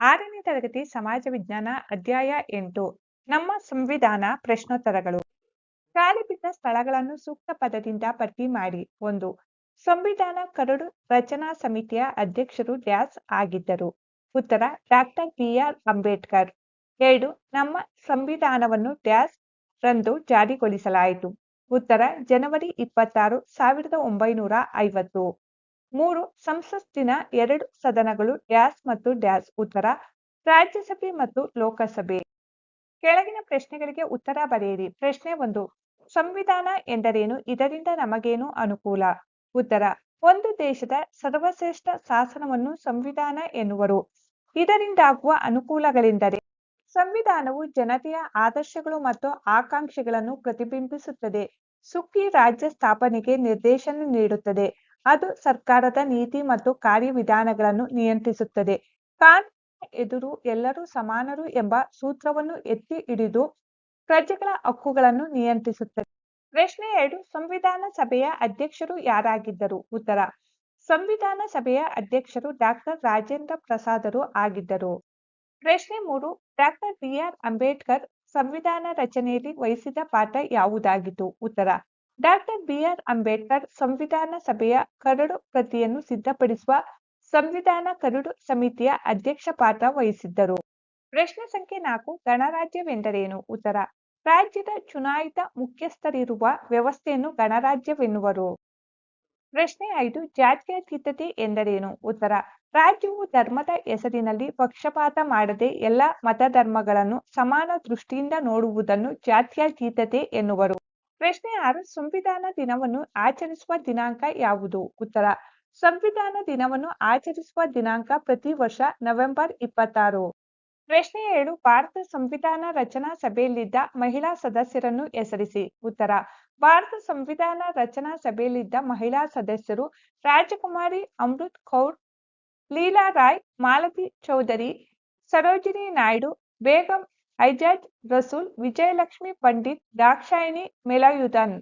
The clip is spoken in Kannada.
ಆರನೇ ತರಗತಿ ಸಮಾಜ ವಿಜ್ಞಾನ ಅಧ್ಯಾಯ ಎಂಟು, ನಮ್ಮ ಸಂವಿಧಾನ ಪ್ರಶ್ನೋತ್ತರಗಳು. ಖಾಲಿ ಬಿದ್ದ ಸ್ಥಳಗಳನ್ನು ಸೂಕ್ತ ಪದದಿಂದ ಪಟ್ಟಿ ಮಾಡಿ. ಒಂದು, ಸಂವಿಧಾನ ಕರಡು ರಚನಾ ಸಮಿತಿಯ ಅಧ್ಯಕ್ಷರು ಡ್ಯಾಸ್ ಆಗಿದ್ದರು. ಉತ್ತರ, ಡಾಕ್ಟರ್ ಬಿ ಆರ್ ಅಂಬೇಡ್ಕರ್. ಎರಡು, ನಮ್ಮ ಸಂವಿಧಾನವನ್ನು ಡ್ಯಾಸ್ ರಂದು ಜಾರಿಗೊಳಿಸಲಾಯಿತು. ಉತ್ತರ, ಜನವರಿ ಇಪ್ಪತ್ತಾರು, ಸಾವಿರದ ಒಂಬೈನೂರ ಐವತ್ತು. ಮೂರು ಸಂಸತ್ತಿನ ಎರಡು ಸದನಗಳು ಡ್ಯಾಸ್ ಮತ್ತು ಡ್ಯಾಸ್ ಉತ್ತರ, ರಾಜ್ಯಸಭೆ ಮತ್ತು ಲೋಕಸಭೆ. ಕೆಳಗಿನ ಪ್ರಶ್ನೆಗಳಿಗೆ ಉತ್ತರ ಬರೆಯಿರಿ. ಪ್ರಶ್ನೆ ಒಂದು, ಸಂವಿಧಾನ ಎಂದರೇನು? ಇದರಿಂದ ನಮಗೇನು ಅನುಕೂಲ? ಉತ್ತರ, ಒಂದು ದೇಶದ ಸರ್ವಶ್ರೇಷ್ಠ ಶಾಸನವನ್ನು ಸಂವಿಧಾನ ಎನ್ನುವರು. ಇದರಿಂದಾಗುವ ಅನುಕೂಲಗಳೆಂದರೆ, ಸಂವಿಧಾನವು ಜನತೆಯ ಆದರ್ಶಗಳು ಮತ್ತು ಆಕಾಂಕ್ಷೆಗಳನ್ನು ಪ್ರತಿಬಿಂಬಿಸುತ್ತದೆ. ಸುಖಿ ರಾಜ್ಯ ಸ್ಥಾಪನೆಗೆ ನಿರ್ದೇಶನ ನೀಡುತ್ತದೆ. ಅದು ಸರ್ಕಾರದ ನೀತಿ ಮತ್ತು ಕಾರ್ಯವಿಧಾನಗಳನ್ನು ನಿಯಂತ್ರಿಸುತ್ತದೆ. ಕಾನೂನಿನ ಎದುರು ಎಲ್ಲರೂ ಸಮಾನರು ಎಂಬ ಸೂತ್ರವನ್ನು ಎತ್ತಿ ಹಿಡಿದು ಪ್ರಜೆಗಳ ಹಕ್ಕುಗಳನ್ನು ನಿಯಂತ್ರಿಸುತ್ತದೆ. ಪ್ರಶ್ನೆ ಎರಡು, ಸಂವಿಧಾನ ಸಭೆಯ ಅಧ್ಯಕ್ಷರು ಯಾರಾಗಿದ್ದರು? ಉತ್ತರ, ಸಂವಿಧಾನ ಸಭೆಯ ಅಧ್ಯಕ್ಷರು ಡಾಕ್ಟರ್ ರಾಜೇಂದ್ರ ಪ್ರಸಾದರು ಆಗಿದ್ದರು. ಪ್ರಶ್ನೆ ಮೂರು ಡಾಕ್ಟರ್ ಬಿ. ಆರ್. ಅಂಬೇಡ್ಕರ್ ಸಂವಿಧಾನ ರಚನೆಯಲ್ಲಿ ವಹಿಸಿದ ಪಾತ್ರ ಯಾವುದಾಗಿತ್ತು? ಉತ್ತರ ಡಾಕ್ಟರ್ ಬಿ ಆರ್ ಅಂಬೇಡ್ಕರ್ ಸಂವಿಧಾನ ಸಭೆಯ ಕರಡು ಪ್ರತಿಯನ್ನು ಸಿದ್ಧಪಡಿಸುವ ಸಂವಿಧಾನ ಕರಡು ಸಮಿತಿಯ ಅಧ್ಯಕ್ಷ ಪಾತ್ರ ವಹಿಸಿದ್ದರು. ಪ್ರಶ್ನೆ ಸಂಖ್ಯೆ ನಾಲ್ಕು, ಗಣರಾಜ್ಯವೆಂದರೇನು? ಉತ್ತರ, ರಾಜ್ಯದ ಚುನಾಯಿತ ಮುಖ್ಯಸ್ಥರಿರುವ ವ್ಯವಸ್ಥೆಯನ್ನು ಗಣರಾಜ್ಯವೆನ್ನುವರು. ಪ್ರಶ್ನೆ ಐದು ಜಾತ್ಯತೀತತೆ ಎಂದರೇನು? ಉತ್ತರ, ರಾಜ್ಯವು ಧರ್ಮದ ಹೆಸರಿನಲ್ಲಿ ಪಕ್ಷಪಾತ ಮಾಡದೆ ಎಲ್ಲ ಮತಧರ್ಮಗಳನ್ನು ಸಮಾನ ದೃಷ್ಟಿಯಿಂದ ನೋಡುವುದನ್ನು ಜಾತ್ಯತೀತತೆ ಎನ್ನುವರು. ಪ್ರಶ್ನೆ ಆರು, ಸಂವಿಧಾನ ದಿನವನ್ನು ಆಚರಿಸುವ ದಿನಾಂಕ ಯಾವುದು? ಉತ್ತರ, ಸಂವಿಧಾನ ದಿನವನ್ನು ಆಚರಿಸುವ ದಿನಾಂಕ ಪ್ರತಿ ವರ್ಷ ನವೆಂಬರ್ ಇಪ್ಪತ್ತಾರು. ಪ್ರಶ್ನೆ ಏಳು, ಭಾರತ ಸಂವಿಧಾನ ರಚನಾ ಸಭೆಯಲ್ಲಿದ್ದ ಮಹಿಳಾ ಸದಸ್ಯರನ್ನು ಹೆಸರಿಸಿ. ಉತ್ತರ, ಭಾರತ ಸಂವಿಧಾನ ರಚನಾ ಸಭೆಯಲ್ಲಿದ್ದ ಮಹಿಳಾ ಸದಸ್ಯರು ರಾಜಕುಮಾರಿ ಅಮೃತ್ ಕೌರ್, ಲೀಲಾ ರಾಯ್, ಮಾಲತಿ ಚೌಧರಿ, ಸರೋಜಿನಿ ನಾಯ್ಡು, ಬೇಗಂ ఐజాజ్ రసూల్ విజయలక్ష్మి పండిత్ దాక్షాయణి మెలాయుధన్